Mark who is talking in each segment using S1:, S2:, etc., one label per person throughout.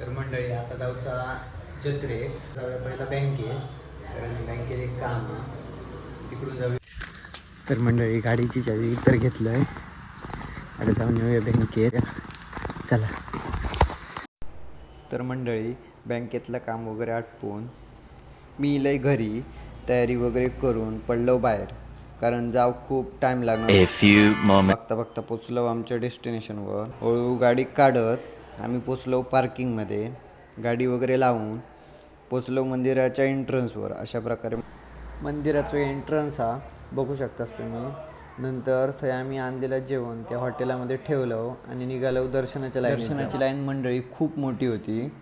S1: तर मंडळी आता जाऊचा जत्रे. जाऊया पहिला बँकेत कारण बँकेत एक काम तिकडून जाऊया. तर मंडळी गाडीची चावी तर घेतलं आहे आता जाऊन येऊया बँकेत चला. तर मंडळी बँकेतलं काम वगैरे आटपून मी लय घरी तयारी वगैरे करून पडलो बाहेर. कारण जाऊ खूप टाईम लागणार. बघता बघता पोचलो आमच्या डेस्टिनेशनवर हळू गाडी काढत आम्ही पोचलो पार्किंगमध्ये गाडी वगैरे लावून पोचलो मंदिराच्या एंट्रन्सवर अशा प्रकारे मंदिराचं एंट्रन्स हा बघू शकतास तुम्ही. नंतर थंय आम्ही आणलेलं जेवण त्या हॉटेलामध्ये ठेवलं आणि निघालो दर्शनाच्या लाईन दर्शनाची लाईन मंडळी खूप मोठी होती.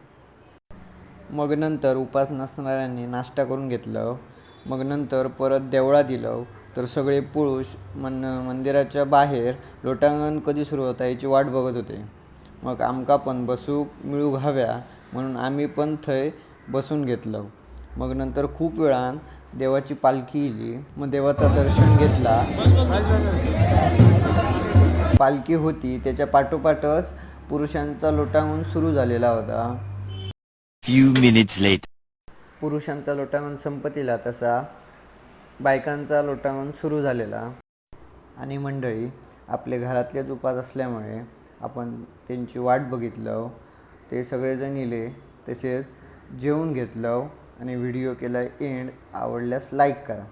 S1: मग नंतर उपास नसणाऱ्यांनी नाश्ता करून घेतलं. मग नंतर परत देवळा दिलं. तर सगळे पुरुष मन मंदिराच्या बाहेर लोटांगण कधी सुरू होता याची वाट बघत होते. मग आमका पण बसूक मिळू हव्या म्हणून आम्ही पण थंय बसून घेतलं. मग नंतर खूप वेळान देवाची पालखी येली मग देवाचं दर्शन घेतला. पालखी होती. त्याच्या पाठोपाठच पुरुषांचा लोटांगण सुरू झालेला होता. पुरुषांचा लोटांगण संपतीला तसा. बायकांचा लोटांगण सुरू झालेला. आणि मंडळी आपले घरातलेच उपास असल्यामुळे आपण त्यांची वाट बघितलं ते सगळेजण इले तसेच जेवून घेतलं आणि व्हिडिओ केला एंड आवडल्यास लाईक करा.